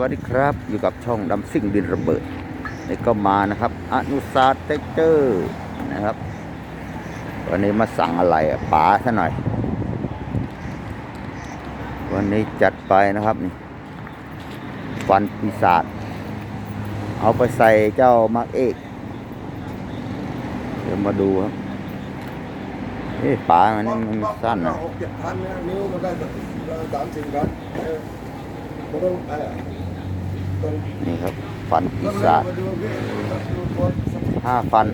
วัสดีครับ อยู่กับช่องดำซิ่งดินระเบิดนี่ก็มานะครับ อนุสาเต็กเจอร์นะครับ วันนี้มาสั่งอะไรป๋าซะหน่อย วันนี้จัดไปนะครับนี่ฟันปีศาจเอาไปใส่เจ้ามาร์กเอกเดี๋ยวมาดูครับเอ๊ะป๋ามันนี่มันสั้นนะหกเจ็ดพันนะนิ้วมันได้สักสามสี่พันเออมั นี่ครับ ฟันปีศาจห้าฟัน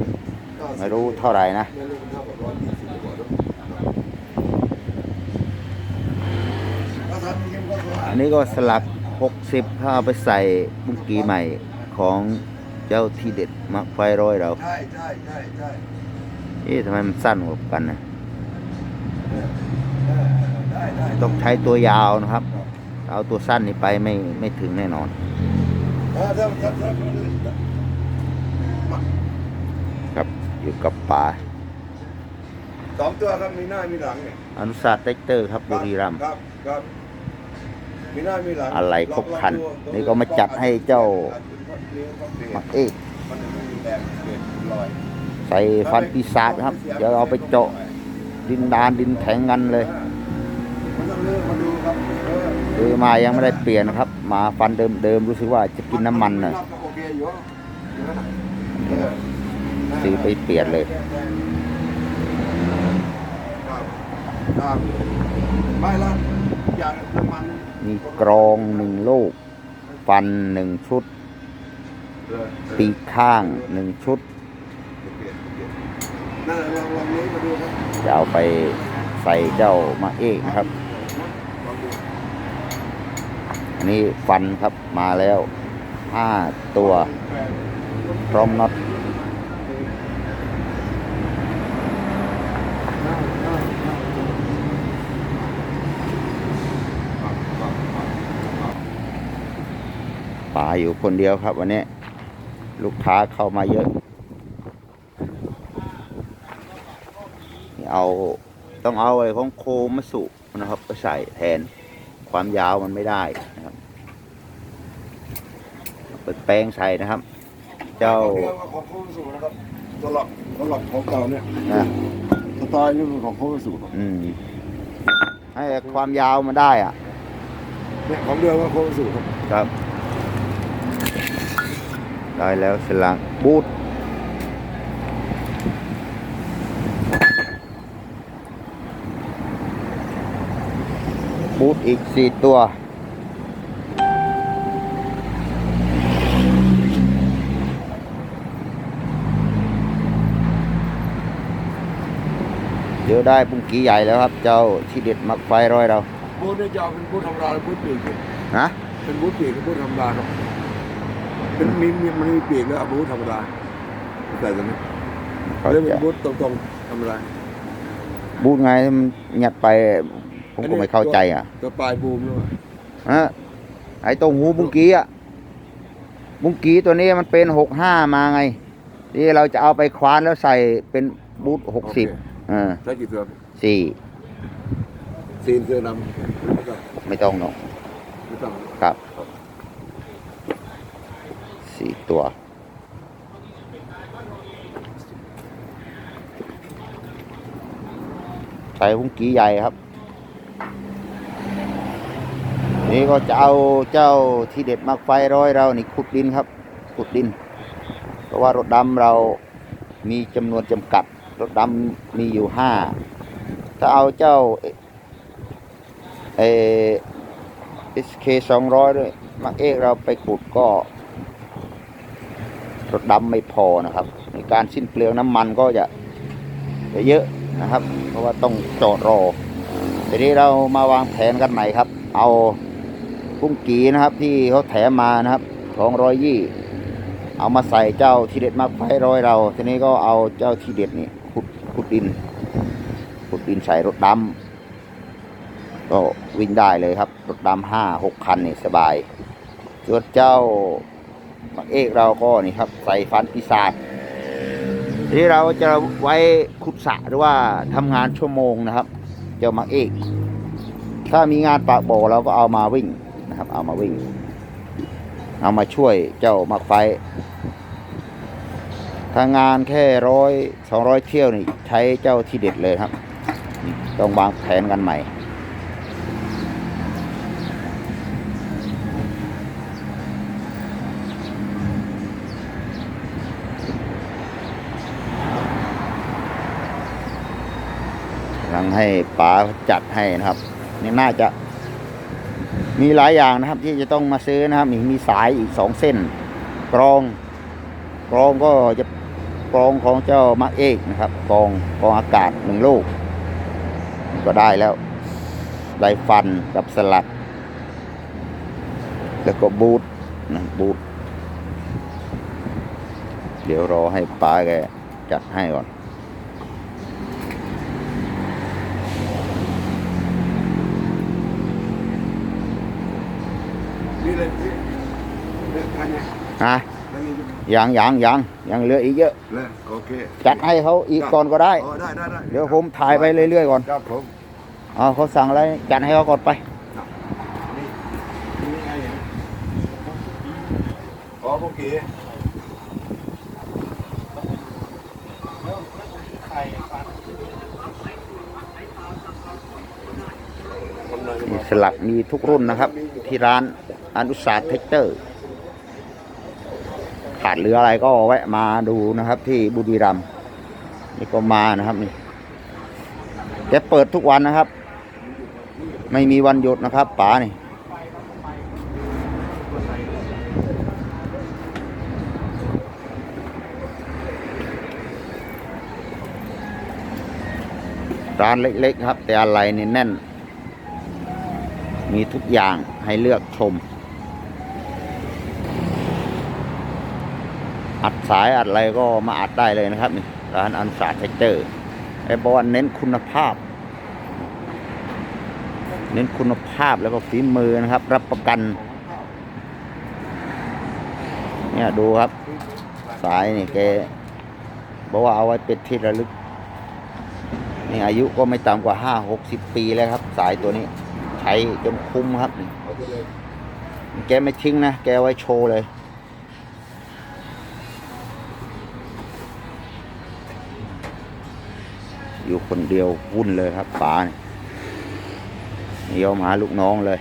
ไม่รู้เท่าไหร่นะไม่รู้เท่ากับร้อยยี่สิบกว่าด้วยถ้าทำยังก็สวยอันนี้ก็สลัก 60 ถ้าเอาไปใส่บุ้งกีใหม่ของเจ้าที่เด็ดมักไฟร้อยเราใช่ใช่ใช่ใช่เอ๊ะทำไมมันสั้นกว่ากันนะต้องใช้ตัวยาวนะครับ เอาตัวสั้นนี่ไปไม่ไม่ถึงแน่นอน ครับอยู่กับป่าสองตัวครับมีหน้ามีหลังเนี่ยอนุสาสเต็กเตอร์ครับบุรีรัมย์ครับครับมีหน้ามีหลังอะไรครบครันลองดูนี่ก็มาจัดให้เจ้านิ้วเขาเปลี่ยนมักเอกมันไม่มีแรงเปลี่ยนรอยใส่ฟันปีศาจนะครับ เดี๋ยวเอาไปเจาะดินดานดินแข็งกันเลยมันต้องเลือกมาดูครับเือมายังไม่ได้เปลี่ยนนะครับ มาฟันเดิมๆรู้สึกว่าจะกินน้ำมันน่ะซื้อไปเปลี่ยนเลยไม่ล่ะมีกรองหนึ่งลูก ฟันหนึ่งชุด ปีข้างหนึ่งชุดจะเอาไปใส่เจ้ามาเอกนะครับ อันนี้ฟันครับมาแล้วห้าตัว พร้อมน็อตป่าอยู่คนเดียวครับวันนี้ลูกค้าเข้ามาเยอะนี่เอาต้องเอาไอ้ของโคมัสุนะครับไปใส่แทนความยาวมันไม่ได้ ปิดแป้งใส่นะครับ เจ้าเรื่องของโค้ชสูนะครับตลอดตลอดของเก่าเนี่ยนะสไตล์นี่เป็นของโค้ชสูอืมให้ความยาวมันได้อะเนี่ยของเดิมว่าโค้ชสูครับครับ ได้แล้วสลักบูทบูทอีกสี่ตัว เดี๋ยวได้ปุ้งกี้ใหญ่แล้วครับ เจ้าที่เด็ดมักไฟร้อยเราบูธเนี่ยจะเอาเป็นบูธธรรมดาหรือบูธปีกเนี่ยนะเป็นบูธปีกหรือบูธธรรมดาครับเป็นมีมีมันมีปีกแล้วเอาบูธธรรมดาใส่ตรงนี้เขาเรื่องเป็จะนบูธตรงๆธรรมดาบูทไงมันยัดไป ผมก็ไม่เข้าใจอะตัวปลายบูมด้วยฮะไอ้ตรงหูบุ้งกี้อะบุ้งกี้ตัวนี้มันเป็นหกห้ามาไง ที่เราจะเอาไปคว้านแล้วใส่เป็นบูทหกสิบอ่าใช้กี่ตัวสี่ ซีนเสื้อดำไม่ต้องไม่ต้องหนอกไม่ต้องครับสี่ตัวใส่บุ้งกี้ใหญ่ครับ นี่ก็จะเอาเจ้าที่เด็ดมักไฟร้อยเรานี่ขุดดินครับ ขุดดิน เพราะว่ารถดำเรามีจำนวนจำกัด รถดำมีอยู่ห้าถ้าเอาเจ้าเอเอสเคสองร้อยด้วยมักเอกเราไปขุดก็รถดำไม่พอนะครับ ในการสิ้นเปลืองน้ำมันก็จะจะเยอะนะครับ เพราะว่าต้องจอดรอทีนี้เรามาวางแผนกันใหม่ครับ เอากุ้งกีนะครับที่เขาแถมมานะครับสองร้อยยี่เอามาใส่เจ้าทีเด็ดมาไฟร้อยเรา ทีนี้ก็เอาเจ้าทีเด็ดนี่ ขุดดินขุดดินใส่รถดำก็วิ่งได้เลยครับ รถดำห้าหกคันนี่สบายส่วนเจ้ามักเอกเราก็นี่ครับ ใส่ฟันปีศาจทีนี้เราจะไว้ขุดสระหรือว่าทำงานชั่วโมงนะครับ เจ้ามักเอก ถ้ามีงานปากบ่อเราก็เอามาวิ่งนะครับ เอามาวิ่ง เอามาช่วยเจ้ามักไฟ ถ้างานแค่ร้อยสองร้อยเที่ยวนี่ใช้เจ้าที่เด็ดเลยครับ ต้องวางแผนกันใหม่กำลังให้ป๋าจัดให้นะครับ นี่น่าจะ มีหลายอย่างนะครับ ที่จะต้องมาซื้อนะครับมีมีสายอีกสองเส้นกรองกรองก็จะ กรองของเจ้ามาเอกนะครับกรองกรองอากาศหนึ่งลูก ก็ได้แล้วไดฟันกับสลักแล้วก็บูทนะบูทเดี๋ยวรอให้ป๋าแกจัดให้ก่อนนี่เลยพี่เลือกทันไงฮะแล้วนี่ ยังยังยังยังเหลืออีกเยอะเลยโอเคจัดให้เขาอีกก่อนก็ได้อ๋อได้ได้ได้เดี๋ยวผมถ่ายไปเรื่อยๆก่อนครับผมเอาเขาสั่งอะไรจัดให้เขาก่อนไปนี่ไงเห็นอ๋อพวกกี้คนหน่อยมีสลักมีทุกรุ่นนะครับ ที่ร้านอนุสาสเทคเตอร์ ขาดเหลืออะไรก็แวะมาดูนะครับ ที่บุรีรัมย์นี่ก็มานะครับนี่แกเปิดทุกวันนะครับ ไม่มีวันหยุดนะครับป๋านี่ร้านเล็กๆครับ แต่อะไรนี่แน่น มีทุกอย่างให้เลือกชม อัด สายอัดอะไรก็มาอัดได้เลยนะครับนี่ร้านอันสาเทคเตอร์ไอ้บอกว่าเน้นคุณภาพ เน้นคุณภาพแล้วก็ฝีมือนะครับ รับประกัน เนี่ยดูครับ สายนี่แกบอกว่าเอาไว้เป็นที่ระลึกนี่อายุก็ไม่ต่ำกว่าห้าหกสิบปีแล้วครับ สายตัวนี้ ใช้จนคุ้มครับนี่แกไม่ทิ้งนะ แกไว้โชว์เลย อยู่คนเดียววุ่นเลยครับป๋าเนี่ยเดี๋ยวมาหาลูกน้องเลย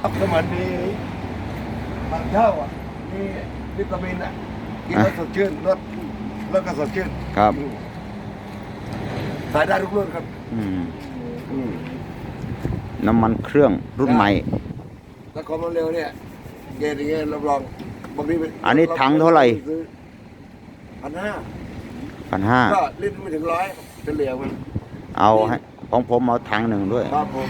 ครับสมัยนี้บางเท่าอะมีวิตามินอะกินแล้วสดชื่นรสแล้วก็สดชื่นครับขายได้ทุกรุ่นครับอืมอืมน้ำมันเครื่องรุ่นใหม่ แล้วความเร็วเนี่ย เกณฑ์อย่างเงี้ยรับรองบางทีอันนี้ถังเท่าไหร่พันห้าพันห้าก็ลิตรไม่ถึงร้อยเฉลี่ยมันเอาให้ของผมเอาถังหนึ่งด้วยครับผม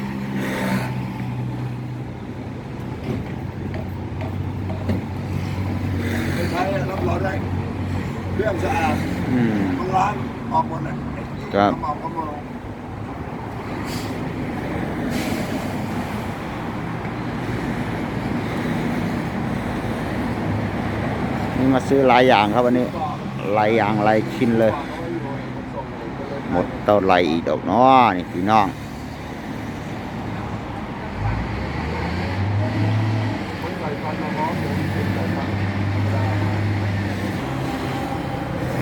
ไม่ใช้รับรองได้เครื่องสะอาดอืมมันล้างออกหมดเลยครับ ออกก็มาลง นี่มาซื้อหลายอย่างครับวันนี้หลายอย่างหลายชิ้นเลย หมดเท่าไหรอีกดอกเนาะนี่พี่น้อง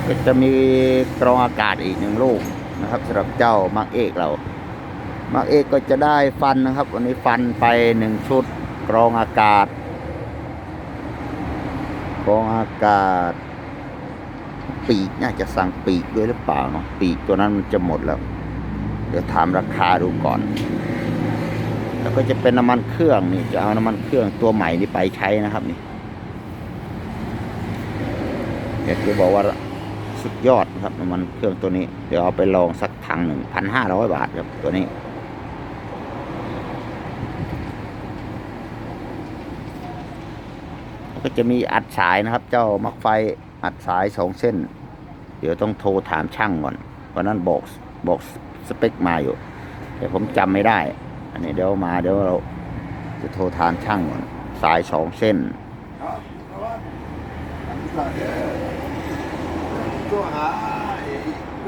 ก็จะมีกรองอากาศอีกหนึ่งลูกนะครับสำหรับเจ้ามักเอกเรา มักเอกก็จะได้ฟันนะครับ วันนี้ฟันไปหนึ่งชุดกรองอากาศ กองอากาศ ปีกน่าจะสั่งปีกด้วยหรือเปล่าเนาะปีกตัวนั้นมันจะหมดแล้ว เดี๋ยวถามราคาดูก่อน แล้วก็จะเป็นน้ำมันเครื่องนี่จะเอาน้ำมันเครื่องตัวใหม่นี่ไปใช้นะครับนี่อยากจะบอกว่าสุดยอดนะครับน้ำมันเครื่องตัวนี้ เดี๋ยวเอาไปลองสักถังหนึ่งพันห้าร้อยบาทครับตัวนี้ ก็จะมีอัดสายนะครับ เจ้ามักไฟอัดสายสองเส้น เดี๋ยวต้องโทรถามช่างก่อนวันนั้นบอกบอกสเปคมาอยู่ แต่ผมจำไม่ได้ อันนี้เดี๋ยวมาเดี๋ยวเราจะโทรถามช่างก่อนสายสองเส้นครับเพราะว่าตัวหาไอ้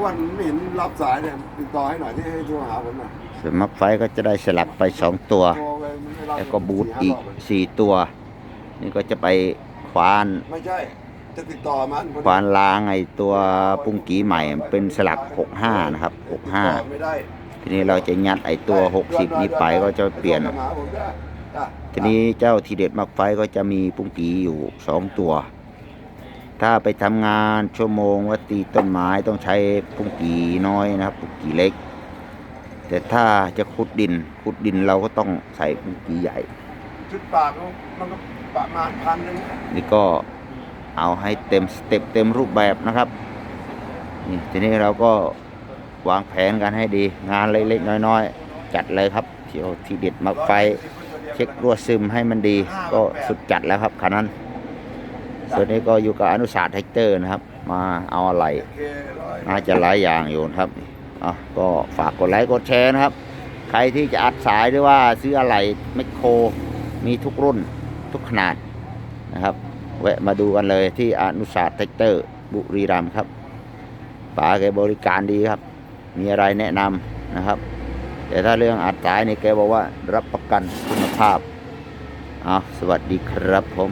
วันไม่เห็นรับสายเนี่ยติดต่อให้หน่อยที่ให้โทรหาผมหน่อยส่วนมักไฟก็จะได้สลักไปสองตัวโทรไปไม่รับแล้วก็บูทสี่อีห้ากรบสี่ตัว นี่ก็จะไปควานไม่ใช่ จะติดต่อมันพอดีควานล้างไอ้ตัวปุ้งกีใหม่เป็นสลักหกห้านะครับหกห้าติดต่อไม่ได้ทีนี้เราจะยัดไอ้ตัวหกสิบนี้ไปก็จะเปลี่ยน โทรมาหาผมได้จ้ะทีนี้เจ้าทีเด็ดมักไฟก็จะมีปุ้งกีอยู่สองตัว ถ้าไปทำงานชั่วโมงว่าตีต้นไม้ต้องใช้ปุ้งกีน้อยนะครับ ปุ้งกีเล็ก แต่ถ้าจะขุดดินขุดดินเราก็ต้องใส่ปุ้งกีใหญ่ ชุดปากมันก็ ประมาณพันหนึ่งนี่ก็เอาให้เต็มสเต็ปเต็มรูปแบบนะครับนี่ทีนี้เราก็วางแผนกันให้ดี งานเล็กๆน้อยๆ จัดเลยครับเที่ยวทีเด็ดมักไฟ เช็ครั่วซึมให้มันดี ก็สุดจัดแล้วครับคันนั้น ส่วนนี้ก็อยู่กับอนุสาสตร์แท็กเตอร์นะครับ มาเอาอะไรอเคร้อยน่าจะหลายอย่างอยู่นะครับอะก็ฝากกดไลค์กดแชร์นะครับ ใครที่จะอัดสายหรือว่าซื้ออะไรแมคโครมีทุกรุ่น ทุกขนาดนะครับ แวะมาดูกันเลยที่อนุสาสตร์แท็กเตอร์บุรีรัมย์ครับป๋าแกบริการดีครับ มีอะไรแนะนำนะครับ แต่ถ้าเรื่องอัดสายนี่แกบอกว่ารับประกันคุณภาพเอาสวัสดีครับผม